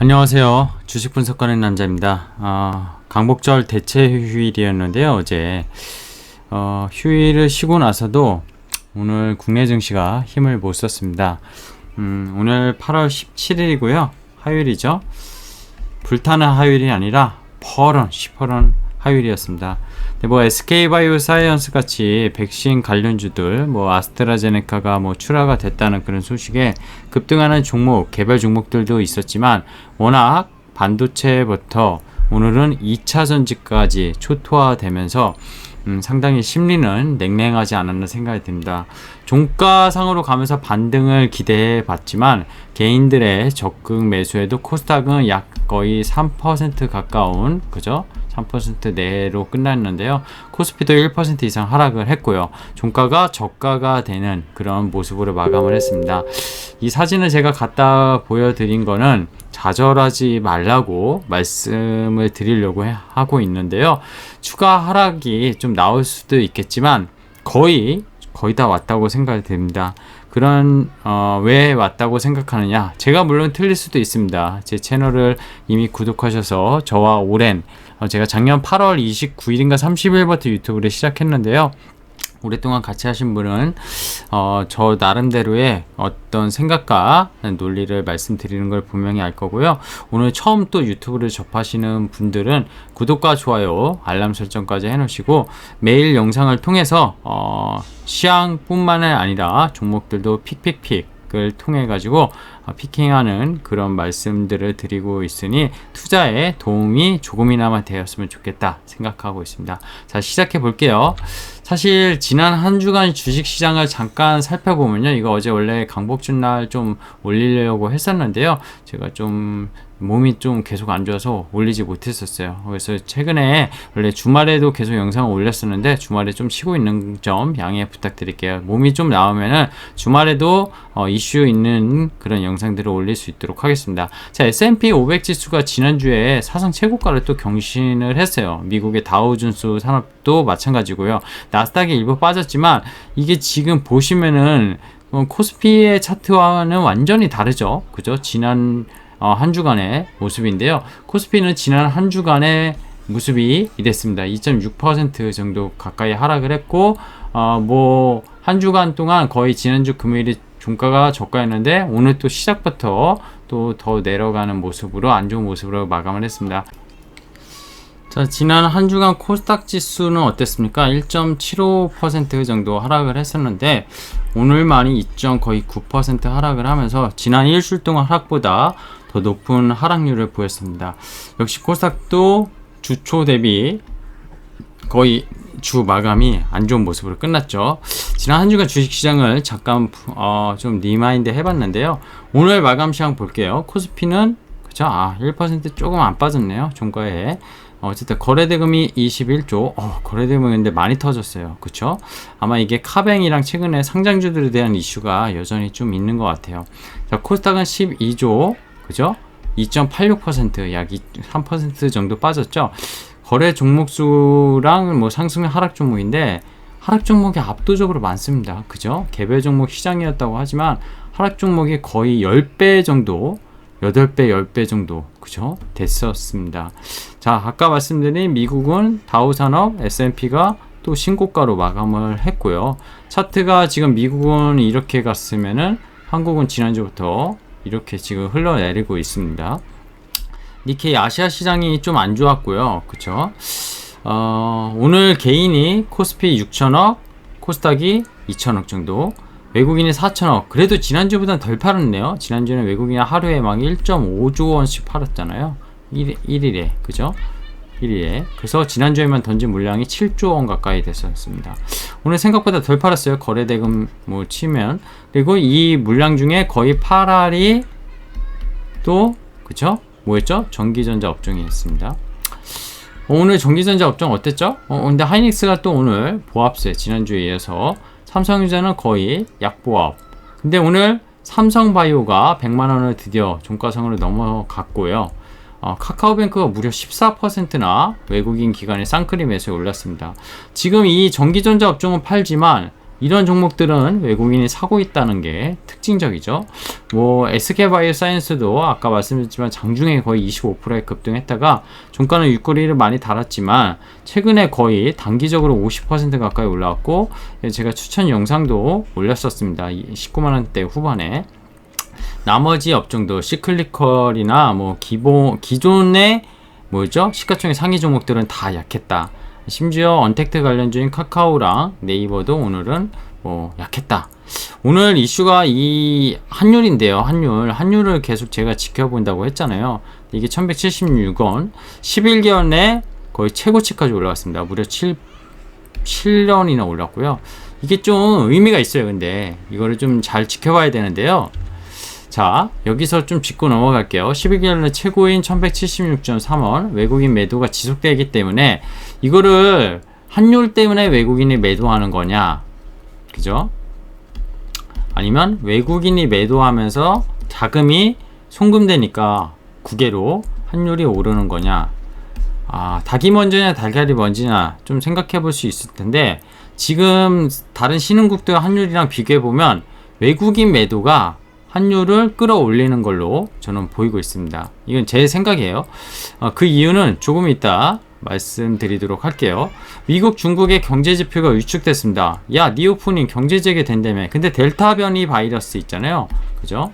안녕하세요. 주식 분석하는 남자입니다. 어, 강복절 대체 휴일이었는데요. 어제 어, 휴일을 쉬고 나서도 오늘 국내 증시가 힘을 못 썼습니다. 음, 오늘 8월 17일이고요. 화요일이죠. 불타는 화요일이 아니라 퍼런 시퍼런 화요일이었습니다. 뭐 SK바이오 사이언스 같이 백신 관련주들 뭐 아스트라제네카가 뭐 출하가 됐다는 그런 소식에 급등하는 종목 개별 종목들도 있었지만 워낙 반도체부터 오늘은 2차 전지까지 초토화되면서 음, 상당히 심리는 냉랭하지 않았나 생각이 듭니다. 종가상으로 가면서 반등을 기대해 봤지만 개인들의 적극 매수에도 코스닥은 약 거의 3% 가까운 그죠? 3% 내로 끝났는데요. 코스피도 1% 이상 하락을 했고요. 종가가 저가가 되는 그런 모습으로 마감을 했습니다. 이 사진을 제가 갖다 보여드린 거는 좌절하지 말라고 말씀을 드리려고 하고 있는데요. 추가 하락이 좀 나올 수도 있겠지만 거의 거의 다 왔다고 생각이 됩니다. 그런 어, 왜 왔다고 생각하느냐? 제가 물론 틀릴 수도 있습니다. 제 채널을 이미 구독하셔서 저와 오랜 어, 제가 작년 8월 29일인가 30일부터 유튜브를 시작했는데요. 오랫동안 같이 하신 분은 어, 저 나름대로의 어떤 생각과 논리를 말씀드리는 걸 분명히 알 거고요. 오늘 처음 또 유튜브를 접하시는 분들은 구독과 좋아요, 알람 설정까지 해놓으시고 매일 영상을 통해서 어, 시향뿐만 아니라 종목들도 픽픽픽 을 통해 가지고 어, 피킹하는 그런 말씀들을 드리고 있으니 투자에 도움이 조금이나마 되었으면 좋겠다 생각하고 있습니다. 자 시작해 볼게요. 사실 지난 한 주간 주식 시장을 잠깐 살펴보면요. 이거 어제 원래 강복준 날 좀 올리려고 했었는데요. 제가 좀 몸이 좀 계속 안 좋아서 올리지 못했었어요. 그래서 최근에 원래 주말에도 계속 영상을 올렸었는데 주말에 좀 쉬고 있는 점 양해 부탁드릴게요. 몸이 좀 나오면은 주말에도 어, 이슈 있는 그런 영상들을 올릴 수 있도록 하겠습니다. 자, S&P 500 지수가 지난주에 사상 최고가를 또 경신을 했어요. 미국의 다우준스 산업도 마찬가지고요. 나스닥이 일부 빠졌지만 이게 지금 보시면은 어, 코스피의 차트와는 완전히 다르죠. 그죠? 지난 어, 한 주간의 모습인데요. 코스피는 지난 한 주간의 모습이 이랬습니다. 2.6% 정도 가까이 하락을 했고, 어, 뭐, 한 주간 동안 거의 지난주 금요일이 종가가 저가였는데, 오늘 또 시작부터 또 더 내려가는 모습으로, 안 좋은 모습으로 마감을 했습니다. 자, 지난 한 주간 코스닥 지수는 어땠습니까? 1.75% 정도 하락을 했었는데, 오늘만이 2. 거의 9% 하락을 하면서, 지난 일주일 동안 하락보다 더 높은 하락률을 보였습니다. 역시 코스닥도 주초 대비 거의 주 마감이 안 좋은 모습으로 끝났죠. 지난 한 주간 주식시장을 잠깐 어, 좀 리마인드 해봤는데요. 오늘 마감 시장 볼게요. 코스피는 그죠? 아, 1% 조금 안 빠졌네요. 종가에. 어쨌든 거래대금이 21조. 어, 거래대금이 근데 많이 터졌어요. 그쵸? 아마 이게 카뱅이랑 최근에 상장주들에 대한 이슈가 여전히 좀 있는 것 같아요. 자, 코스닥은 12조. 그죠? 2.86%약 3% 정도 빠졌죠. 거래 종목 수랑 뭐 상승 하락 종목인데 하락 종목이 압도적으로 많습니다. 그죠? 개별 종목 시장이었다고 하지만 하락 종목이 거의 10배 정도 8배, 10배 정도, 그죠? 됐었습니다. 자, 아까 말씀드린 미국은 다우산업, S&P가 또 신고가로 마감을 했고요. 차트가 지금 미국은 이렇게 갔으면은 한국은 지난주부터 이렇게 지금 흘러내리고 있습니다. 니케이 아시아 시장이 좀 안 좋았고요. 그쵸? 어, 오늘 개인이 코스피 6천억, 코스닥이 2천억 정도, 외국인이 4천억. 그래도 지난주보다는 덜 팔았네요. 지난주는 외국인이 하루에 막 1.5조 원씩 팔았잖아요. 1, 1일에. 그죠? 1일에. 그래서 지난주에만 던진 물량이 7조 원 가까이 됐었습니다. 오늘 생각보다 덜 팔았어요. 거래대금 뭐 치면. 그리고 이 물량 중에 거의 8알이 또 그쵸? 뭐였죠? 전기전자 업종이 있습니다. 오늘 전기전자 업종 어땠죠? 어, 근데 하이닉스가 또 오늘 보합세 지난주에 이어서 삼성유자는 거의 약보합. 근데 오늘 삼성바이오가 100만원을 드디어 종가상으로 넘어갔고요. 어, 카카오뱅크가 무려 14%나 외국인 기관의 쌍크림 매수에 올랐습니다. 지금 이 전기전자 업종은 팔지만 이런 종목들은 외국인이 사고 있다는 게 특징적이죠. 뭐 SK 바이오사이언스도 아까 말씀드렸지만 장중에 거의 25%에 급등했다가 종가는 6거리를 많이 달았지만 최근에 거의 단기적으로 50% 가까이 올라왔고 제가 추천 영상도 올렸었습니다. 19만 원대 후반에 나머지 업종도 시클리컬이나 뭐 기본 기존의 뭐죠 시가총액 상위 종목들은 다 약했다. 심지어 언택트 관련주인 카카오랑 네이버도 오늘은 뭐 약했다. 오늘 이슈가 이 환율인데요. 환율. 환율을 계속 제가 지켜본다고 했잖아요. 이게 1176원. 11개월 내 거의 최고치까지 올라갔습니다. 무려 7, 7년이나 올랐고요. 이게 좀 의미가 있어요. 근데 이거를 좀 잘 지켜봐야 되는데요. 자, 여기서 좀 짚고 넘어갈게요. 12개월 내 최고인 1176.3원 외국인 매도가 지속되기 때문에 이거를 환율 때문에 외국인이 매도하는 거냐? 그죠? 아니면 외국인이 매도하면서 자금이 송금되니까 국외로 환율이 오르는 거냐? 아, 닭이 먼저냐, 달걀이 먼저냐 좀 생각해 볼 수 있을 텐데 지금 다른 신흥국들 환율이랑 비교해 보면 외국인 매도가 환율을 끌어올리는 걸로 저는 보이고 있습니다. 이건 제 생각이에요. 어, 그 이유는 조금 이따 말씀드리도록 할게요. 미국, 중국의 경제 지표가 위축됐습니다. 야, 니오프닝 경제 재개된다며. 근데 델타 변이 바이러스 있잖아요. 그죠?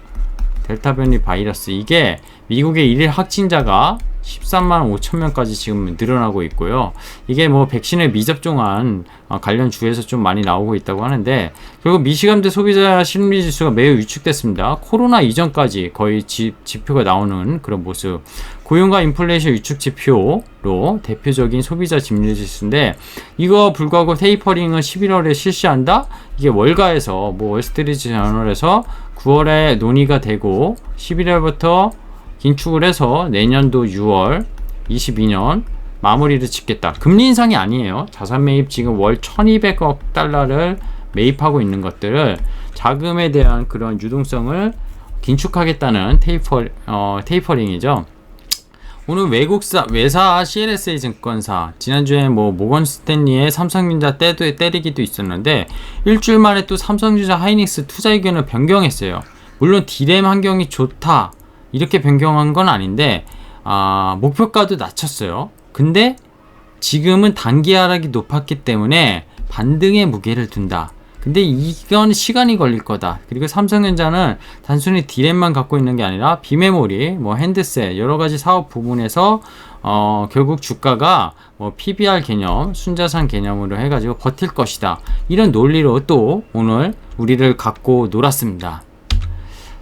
델타 변이 바이러스. 이게 미국의 일일 확진자가 13만 5천 명까지 지금 늘어나고 있고요. 이게 뭐 백신을 미접종한 어, 관련 주에서 좀 많이 나오고 있다고 하는데 결국 미시감대 소비자 심리 지수가 매우 위축됐습니다. 코로나 이전까지 거의 지, 지표가 나오는 그런 모습. 고용과 인플레이션 위축 지표로 대표적인 소비자 심리 지수인데 이거 불구하고 테이퍼링은 11월에 실시한다. 이게 월가에서 뭐 월스트리트 저널에서 9월에 논의가 되고 11월부터 긴축을 해서 내년도 6월 22년 마무리를 짓겠다. 금리 인상이 아니에요. 자산 매입 지금 월 1200억 달러를 매입하고 있는 것들을 자금에 대한 그런 유동성을 긴축하겠다는 테이퍼, 어, 테이퍼링이죠. 오늘 외국사 외사 CLSA 증권사 지난주에 뭐 모건 스탠리의 삼성전자 때도 때리기도 있었는데 일주일 만에 또 삼성전자 하이닉스 투자 의견을 변경했어요. 물론 디램 환경이 좋다 이렇게 변경한 건 아닌데 아, 목표가도 낮췄어요. 근데 지금은 단기 하락이 높았기 때문에 반등의 무게를 둔다. 근데 이건 시간이 걸릴 거다. 그리고 삼성전자는 단순히 디램만 갖고 있는 게 아니라 비메모리, 뭐 핸드셋 여러 가지 사업 부분에서 어 결국 주가가 뭐 PBR 개념, 순자산 개념으로 해가지고 버틸 것이다. 이런 논리로 또 오늘 우리를 갖고 놀았습니다.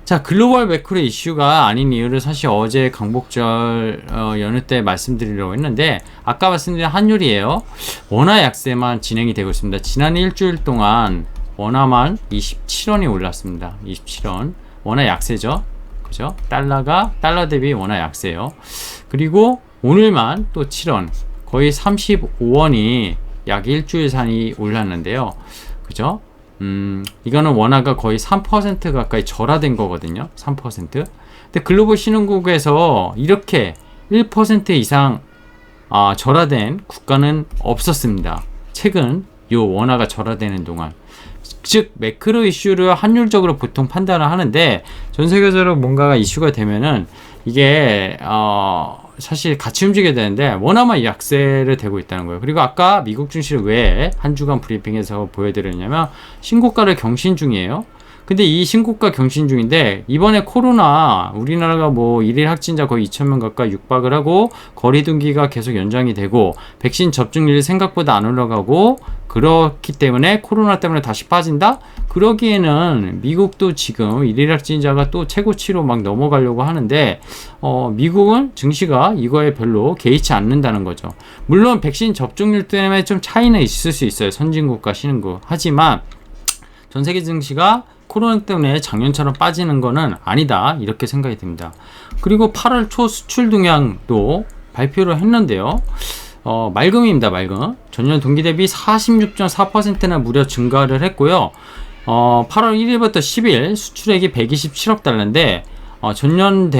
자, 글로벌 매크로 이슈가 아닌 이유를 사실 어제 강복절 어, 연휴 때 말씀드리려고 했는데 아까 말씀드린 환율이에요. 원화 약세만 진행이 되고 있습니다. 지난 일주일 동안 원화만 27원이 올랐습니다. 27원. 원화 약세죠. 그죠? 달러가 달러 대비 원화 약세요. 그리고 오늘만 또 7원. 거의 35원이 약 일주일 산이 올랐는데요. 그죠? 음, 이거는 원화가 거의 3% 가까이 절하된 거거든요. 3%. 근데 글로벌 신흥국에서 이렇게 1% 이상 아, 절하된 국가는 없었습니다. 최근 요 원화가 절하되는 동안. 즉 매크로 이슈를 환율적으로 보통 판단을 하는데 전 세계적으로 뭔가가 이슈가 되면은 이게 어 사실 같이 움직여야 되는데 원화만 약세를 되고 있다는 거예요. 그리고 아까 미국 증시를 왜 한 주간 브리핑에서 보여드렸냐면 신고가를 경신 중이에요. 근데 이 신고가 경신 중인데 이번에 코로나 우리나라가 뭐 일일 확진자 거의 2천 명 가까이 육박을 하고 거리두기가 계속 연장이 되고 백신 접종률이 생각보다 안 올라가고 그렇기 때문에 코로나 때문에 다시 빠진다? 그러기에는 미국도 지금 일일 확진자가 또 최고치로 막 넘어가려고 하는데 어, 미국은 증시가 이거에 별로 개의치 않는다는 거죠. 물론 백신 접종률 때문에 좀 차이는 있을 수 있어요. 선진국과 신흥국. 하지만 전 세계 증시가 코로나 때문에 작년처럼 빠지는 거는 아니다. 이렇게 생각이 듭니다. 그리고 8월 초 수출 동향도 발표를 했는데요. 어, 맑음입니다, 맑음. 전년 동기 대비 46.4%나 무려 증가를 했고요. 어, 8월 1일부터 10일 수출액이 127억 달러인데, 어, 전년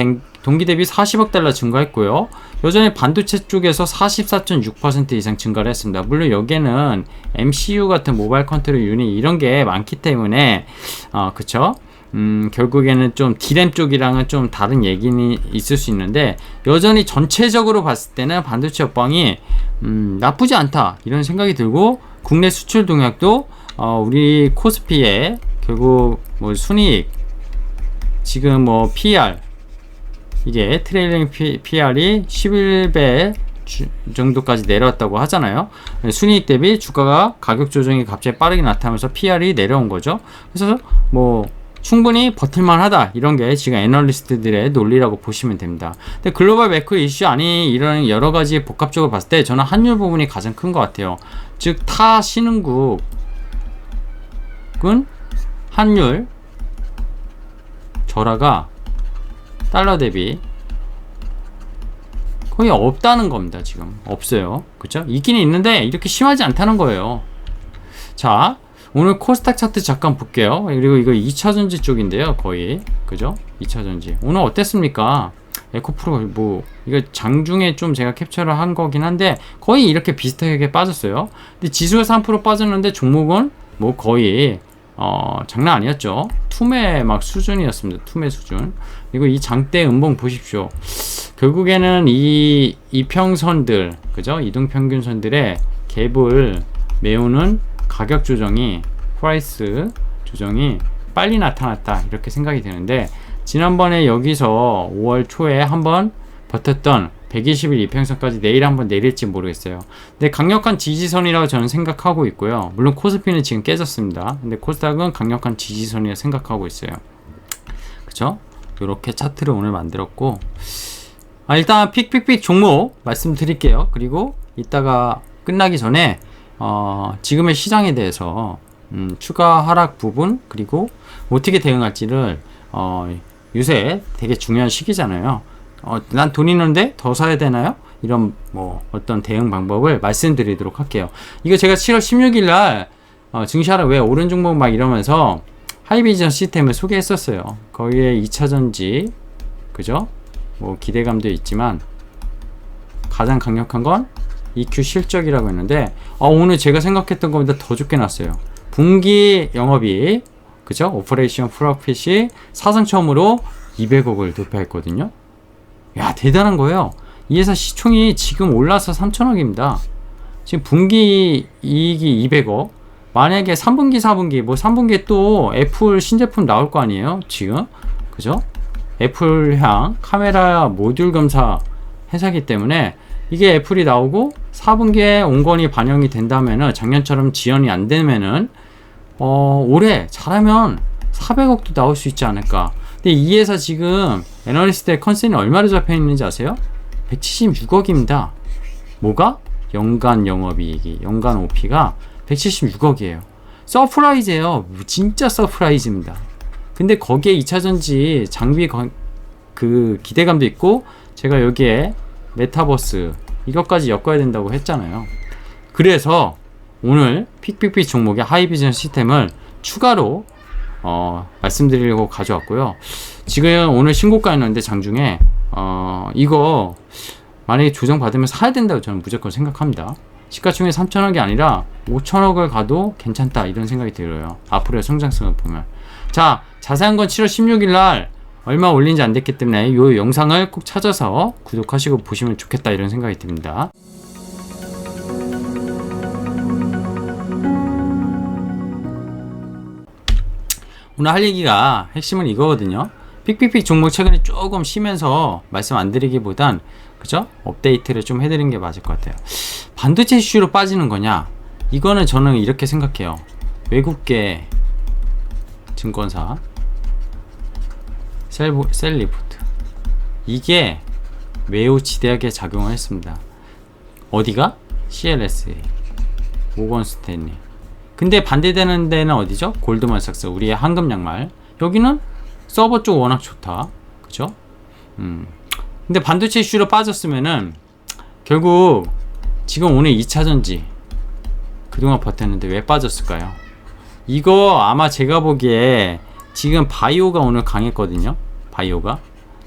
동기 대비 40억 달러 증가했고요. 여전히 반도체 쪽에서 44.6% 이상 증가를 했습니다. 물론 여기에는 MCU 같은 모바일 컨트롤 유닛 이런 게 많기 때문에 어 그쵸? 음, 결국에는 좀 디램 쪽이랑은 좀 다른 얘기는 있을 수 있는데 여전히 전체적으로 봤을 때는 반도체 업황이 음, 나쁘지 않다 이런 생각이 들고 국내 수출 동향도 어, 우리 코스피에 결국 뭐 순이익 지금 뭐 PR 이게 트레일링 PR이 11배 주, 정도까지 내려왔다고 하잖아요. 순이익 대비 주가가 가격 조정이 갑자기 빠르게 나타나면서 PR이 내려온 거죠. 그래서 뭐 충분히 버틸만 하다. 이런 게 지금 애널리스트들의 논리라고 보시면 됩니다. 근데 글로벌 매크로 이슈 아니 이런 여러 가지 복합적으로 봤을 때 저는 환율 부분이 가장 큰 것 같아요. 즉, 타 신흥국은 환율 절하가 달러 대비 거의 없다는 겁니다. 지금 없어요. 그죠? 있기는 있는데 이렇게 심하지 않다는 거예요. 자, 오늘 코스닥 차트 잠깐 볼게요. 그리고 이거 2차전지 쪽인데요. 거의. 그죠? 2차전지. 오늘 어땠습니까? 에코프로 뭐 이거 장중에 좀 제가 캡처를 한 거긴 한데 거의 이렇게 비슷하게 빠졌어요. 근데 지수가 3% 빠졌는데 종목은 뭐 거의 어 장난 아니었죠. 투매 막 수준이었습니다. 투매 수준. 그리고 이 장대 음봉 보십시오. 결국에는 이 이평선들 그죠? 이동평균선들의 갭을 메우는 가격 조정이 프라이스 조정이 빨리 나타났다 이렇게 생각이 되는데 지난번에 여기서 5월 초에 한번 버텼던 120일 이평선까지 내일 한번 내릴지 모르겠어요. 근데 강력한 지지선이라고 저는 생각하고 있고요. 물론 코스피는 지금 깨졌습니다. 근데 코스닥은 강력한 지지선이라 고 생각하고 있어요. 그쵸? 이렇게 차트를 오늘 만들었고 아, 일단 픽픽픽 종목 말씀드릴게요. 그리고 이따가 끝나기 전에 어, 지금의 시장에 대해서 음, 추가 하락 부분 그리고 어떻게 대응할지를 어, 요새 되게 중요한 시기잖아요. 어, 난 돈 있는데 더 사야 되나요? 이런 뭐 어떤 대응 방법을 말씀드리도록 할게요. 이거 제가 7월 16일 날 어, 증시하라 왜 오른 종목 막 이러면서 하이비전 시스템을 소개했었어요. 거기에 2차전지 그죠? 뭐 기대감도 있지만 가장 강력한 건 EQ 실적이라고 했는데 어, 오늘 제가 생각했던 것보다 더 좋게 났어요. 분기 영업이익 그죠? 오퍼레이션 프로핏이 사상 처음으로 200억을 돌파했거든요. 야 대단한 거예요. 이 회사 시총이 지금 올라서 3천억입니다. 지금 분기 이익이 200억. 만약에 3분기, 4분기, 뭐 3분기에 또 애플 신제품 나올 거 아니에요? 지금? 그죠? 애플향 카메라 모듈 검사 회사기 때문에 이게 애플이 나오고 4분기에 온건이 반영이 된다면은 작년처럼 지연이 안 되면은 어, 올해 잘하면 400억도 나올 수 있지 않을까. 근데 이 회사 지금 애널리스트의 컨센이 얼마로 잡혀 있는지 아세요? 176억입니다. 뭐가? 연간 영업이익이, 연간 OP가 176억이에요. 서프라이즈예요. 진짜 서프라이즈입니다. 근데 거기에 2차전지 장비 건, 그 기대감도 있고 제가 여기에 메타버스 이것까지 엮어야 된다고 했잖아요. 그래서 오늘 픽픽픽 종목의 하이비전 시스템을 추가로 어, 말씀드리려고 가져왔고요. 지금 오늘 신고가였는데 장중에 어, 이거 만약에 조정 받으면 사야 된다고 저는 무조건 생각합니다. 시가총액 3천억이 아니라 5천억을 가도 괜찮다 이런 생각이 들어요. 앞으로의 성장성을 보면. 자, 자세한 건 7월 16일 날 얼마 올린지 안 됐기 때문에 이 영상을 꼭 찾아서 구독하시고 보시면 좋겠다 이런 생각이 듭니다. 오늘 할 얘기가 핵심은 이거거든요. 픽픽픽 종목 최근에 조금 쉬면서 말씀 안 드리기보단 그죠? 업데이트를 좀 해드리는 게 맞을 것 같아요. 반도체 이슈로 빠지는 거냐? 이거는 저는 이렇게 생각해요. 외국계 증권사 셀보, 셀리포트 이게 매우 지대하게 작용을 했습니다. 어디가? CLSA 모건 스탠리 근데 반대되는 데는 어디죠? 골드만삭스 우리의 황금 양말 여기는 서버 쪽 워낙 좋다 그죠? 음. 근데 반도체 이슈로 빠졌으면은 결국 지금 오늘 2차전지 그동안 버텼는데 왜 빠졌을까요? 이거 아마 제가 보기에 지금 바이오가 오늘 강했거든요. 바이오가.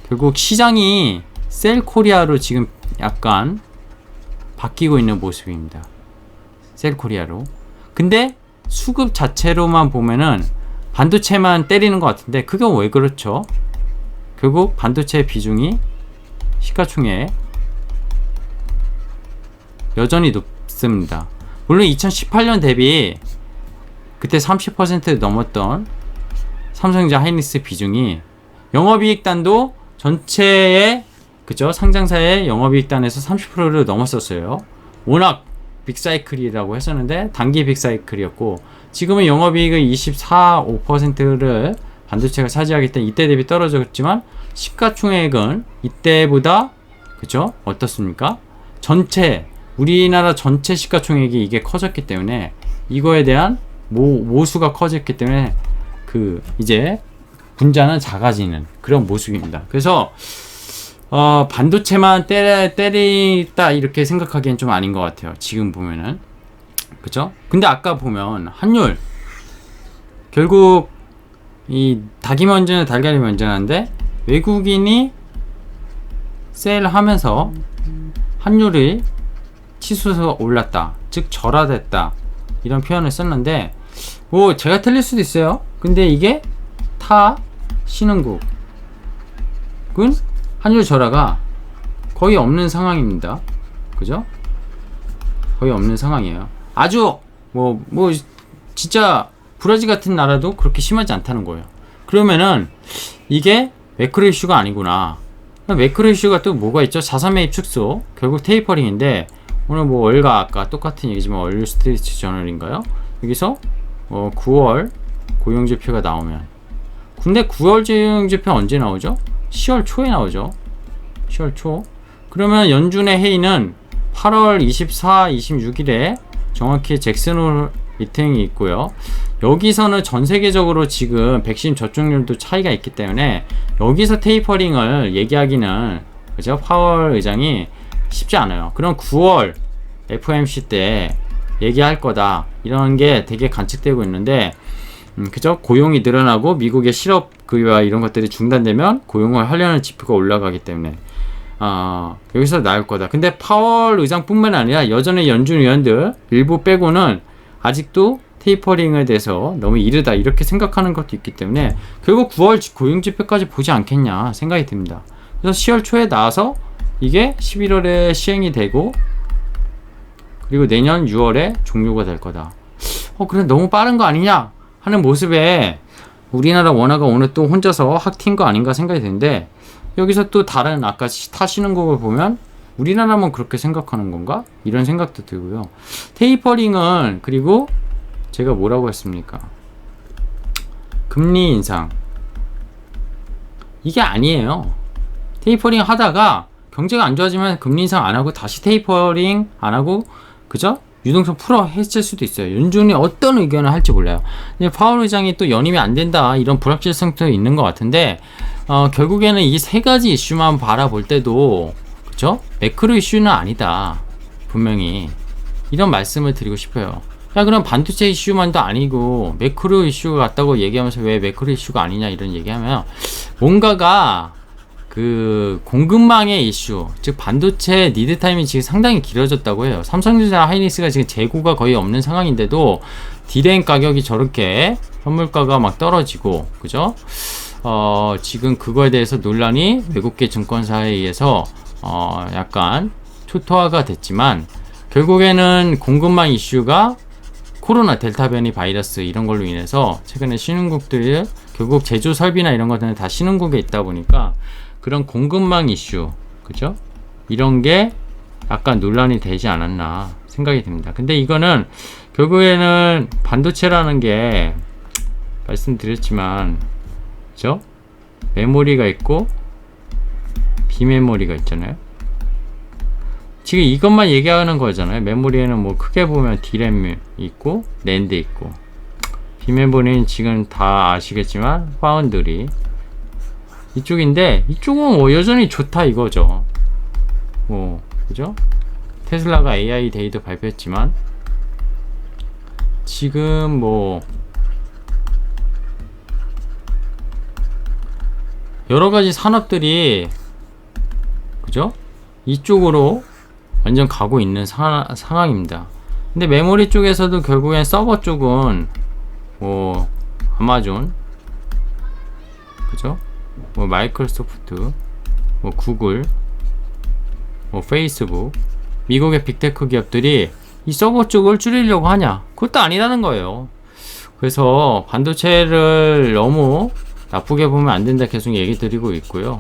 결국 시장이 셀 코리아로 지금 약간 바뀌고 있는 모습입니다. 셀코리아로. 근데 수급 자체로만 보면은 반도체만 때리는 것 같은데 그게 왜 그렇죠? 결국 반도체 비중이 시가총액 여전히 높습니다. 물론 2018년 대비 그때 30% 넘었던 삼성전자 하이닉스 비중이 영업이익단도 전체의 그죠 상장사의 영업이익단에서 30%를 넘었었어요. 워낙 빅사이클이라고 했었는데 단기 빅사이클이었고 지금은 영업이익의 24, 5%를 반도체가 차지하기 때문에 이때 대비 떨어졌지만 시가총액은 이때보다 그죠 어떻습니까? 전체 우리나라 전체 시가총액이 이게 커졌기 때문에 이거에 대한 모, 모수가 커졌기 때문에 그 이제 분자는 작아지는 그런 모습입니다. 그래서 어, 반도체만 때려, 때리다 이렇게 생각하기엔 좀 아닌 것 같아요. 지금 보면은 그죠? 근데 아까 보면 환율 결국 이 닭이 먼저는 달걀이 먼저인데 외국인이 세일하면서 환율이 치솟아 올랐다. 즉 절하됐다. 이런 표현을 썼는데 뭐 제가 틀릴 수도 있어요. 근데 이게 타 신흥국은 환율 절하가 거의 없는 상황입니다. 그죠? 거의 없는 상황이에요. 아주 뭐뭐 진짜 브라질 같은 나라도 그렇게 심하지 않다는 거예요. 그러면은 이게 매크로 이슈가 아니구나. 매크로 이슈가 또 뭐가 있죠? 자산 매입 축소 결국 테이퍼링인데 오늘 뭐 월가 아까 똑같은 얘기지만 월스트리트 저널인가요? 여기서 어 9월 고용지표가 나오면 근데 9월 고용지표 언제 나오죠? 10월 초에 나오죠. 10월 초. 그러면 연준의 회의는 8월 24, 26일에 정확히 잭슨홀 미팅이 있고요. 여기서는 전 세계적으로 지금 백신 접종률도 차이가 있기 때문에 여기서 테이퍼링을 얘기하기는 그죠? 파월 의장이 쉽지 않아요. 그럼 9월 FOMC 때 얘기할 거다. 이런 게 되게 관측되고 있는데, 음, 그죠? 고용이 늘어나고 미국의 실업 급여와 이런 것들이 중단되면 고용을 하려는 지표가 올라가기 때문에, 어, 여기서 나올 거다. 근데 파월 의장뿐만 아니라 여전히 연준 위원들 일부 빼고는 아직도 테이퍼링에 대해서 너무 이르다 이렇게 생각하는 것도 있기 때문에 결국 9월 고용 지표까지 보지 않겠냐 생각이 듭니다. 그래서 10월 초에 나와서 이게 11월에 시행이 되고 그리고 내년 6월에 종료가 될 거다. 어, 그래, 너무 빠른 거 아니냐? 하는 모습에 우리나라 원화가 오늘 또 혼자서 확 튄 거 아닌가 생각이 드는데, 여기서 또 다른 아까 타시는 곡을 보면 우리나라만 그렇게 생각하는 건가? 이런 생각도 들고요. 테이퍼링은 그리고 제가 뭐라고 했습니까? 금리 인상. 이게 아니에요. 테이퍼링 하다가 경제가 안 좋아지면 금리 인상 안 하고 다시 테이퍼링 안 하고 그죠? 유동성 풀어 했을 수도 있어요. 연준이 어떤 의견을 할지 몰라요. 파월 의장이 또 연임이 안 된다 이런 불확실성도 있는 것 같은데 어, 결국에는 이 세 가지 이슈만 바라볼 때도 그죠? 매크로 이슈는 아니다. 분명히 이런 말씀을 드리고 싶어요. 야 그럼 반도체 이슈만도 아니고 매크로 이슈 같다고 얘기하면서 왜 매크로 이슈가 아니냐 이런 얘기하면 뭔가가 그 공급망의 이슈, 즉 반도체 니드 타임이 지금 상당히 길어졌다고 해요. 삼성전자 하이닉스가 지금 재고가 거의 없는 상황인데도 디램 가격이 저렇게 현물가가 막 떨어지고, 그죠? 어, 지금 그거에 대해서 논란이 외국계 증권사에 의해서 어, 약간 초토화가 됐지만 결국에는 공급망 이슈가 코로나 델타 변이 바이러스 이런 걸로 인해서 최근에 신흥국들이 결국 제조 설비나 이런 것들은 다 신흥국에 있다 보니까 그런 공급망 이슈, 그죠? 이런 게 약간 논란이 되지 않았나 생각이 듭니다. 근데 이거는 결국에는 반도체라는 게 말씀드렸지만, 그죠? 메모리가 있고 비메모리가 있잖아요. 지금 이것만 얘기하는 거잖아요. 메모리에는 뭐 크게 보면 디램이 있고 랜드 있고 비메모리는 지금 다 아시겠지만 파운드리 이쪽인데 이쪽은 뭐 여전히 좋다 이거죠. 뭐 그죠? 테슬라가 AI 데이도 발표했지만 지금 뭐 여러 가지 산업들이 그죠? 이쪽으로 완전 가고 있는 사, 상황입니다. 근데 메모리 쪽에서도 결국엔 서버 쪽은 뭐 아마존 그죠? 뭐 마이크로소프트 뭐 구글 뭐 페이스북 미국의 빅테크 기업들이 이 서버 쪽을 줄이려고 하냐? 그것도 아니라는 거예요. 그래서 반도체를 너무 나쁘게 보면 안 된다 계속 얘기 드리고 있고요.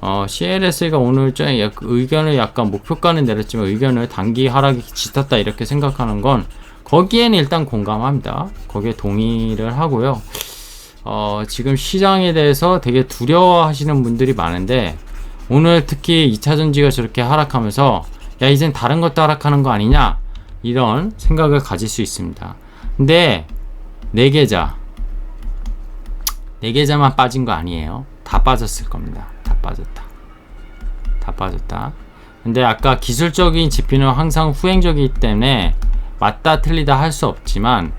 어, CLS가 오늘 좀 약- 의견을 약간 목표가는 내렸지만 의견을 단기 하락이 짙었다 이렇게 생각하는 건 거기에는 일단 공감합니다. 거기에 동의를 하고요. 어, 지금 시장에 대해서 되게 두려워하시는 분들이 많은데 오늘 특히 2차 전지가 저렇게 하락하면서 야 이젠 다른 것도 하락하는 거 아니냐 이런 생각을 가질 수 있습니다. 근데 네 계좌 네 계좌만 빠진 거 아니에요. 다 빠졌을 겁니다. 다 빠졌다. 다 빠졌다. 근데 아까 기술적인 지표는 항상 후행적이기 때문에 맞다 틀리다 할 수 없지만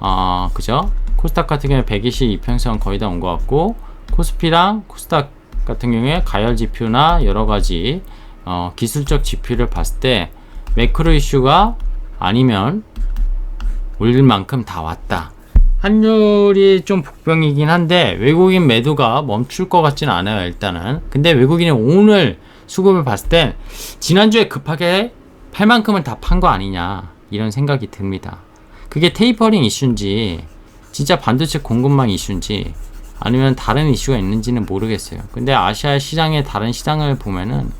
어 그죠? 코스닥 같은 경우에 120 이평선 거의 다 온 것 같고 코스피랑 코스닥 같은 경우에 가열 지표나 여러 가지 어, 기술적 지표를 봤을 때 매크로 이슈가 아니면 올릴 만큼 다 왔다. 환율이 좀 복병이긴 한데 외국인 매도가 멈출 것 같지는 않아요 일단은. 근데 외국인이 오늘 수급을 봤을 때 지난주에 급하게 팔 만큼은 다 판 거 아니냐 이런 생각이 듭니다. 그게 테이퍼링 이슈인지 진짜 반도체 공급망 이슈인지 아니면 다른 이슈가 있는지는 모르겠어요. 근데 아시아 시장의 다른 시장을 보면은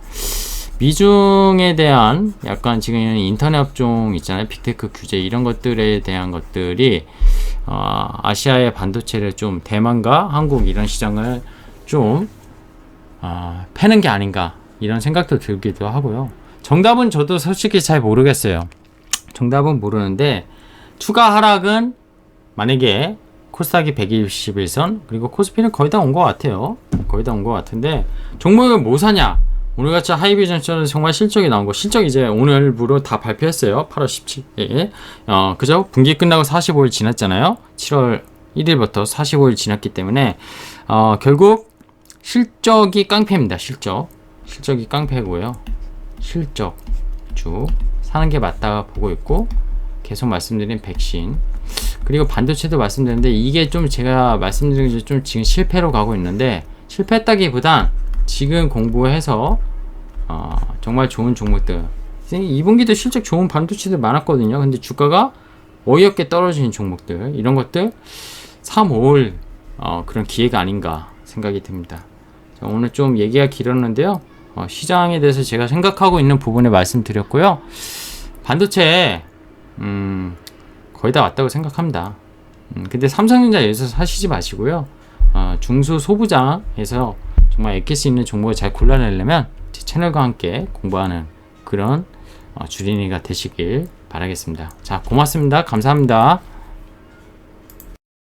미중에 대한 약간 지금 인터넷 업종 있잖아요. 빅테크 규제 이런 것들에 대한 것들이 어, 아시아의 반도체를 좀 대만과 한국 이런 시장을 좀 어, 패는 게 아닌가 이런 생각도 들기도 하고요. 정답은 저도 솔직히 잘 모르겠어요. 정답은 모르는데 추가 하락은 만약에 코스닥이 121선 그리고 코스피는 거의 다 온 것 같아요. 거의 다 온 것 같은데 종목을 뭐 사냐? 오늘같이 하이비전처럼 정말 실적이 나온 거 실적 이제 오늘부로 다 발표했어요. 8월 17일. 어, 그죠? 분기 끝나고 45일 지났잖아요. 7월 1일부터 45일 지났기 때문에 어, 결국 실적이 깡패입니다. 실적. 실적이 깡패고요. 실적 주 사는 게 맞다 보고 있고 계속 말씀드린 백신 그리고 반도체도 말씀드렸는데 이게 좀 제가 말씀드린 게 좀 지금 실패로 가고 있는데 실패했다기보단 지금 공부해서 어, 정말 좋은 종목들. 2분기도 실적 좋은 반도체들 많았거든요. 근데 주가가 어이없게 떨어지는 종목들. 이런 것들 3, 5월 어, 그런 기회가 아닌가 생각이 듭니다. 자, 오늘 좀 얘기가 길었는데요. 어, 시장에 대해서 제가 생각하고 있는 부분에 말씀드렸고요. 반도체 음, 거의 다 왔다고 생각합니다. 음, 근데 삼성전자 여기서 사시지 마시고요. 어, 중소 소부장에서 정말 애낄 수 있는 종목을 잘 골라내려면 제 채널과 함께 공부하는 그런 어, 주린이가 되시길 바라겠습니다. 자, 고맙습니다. 감사합니다.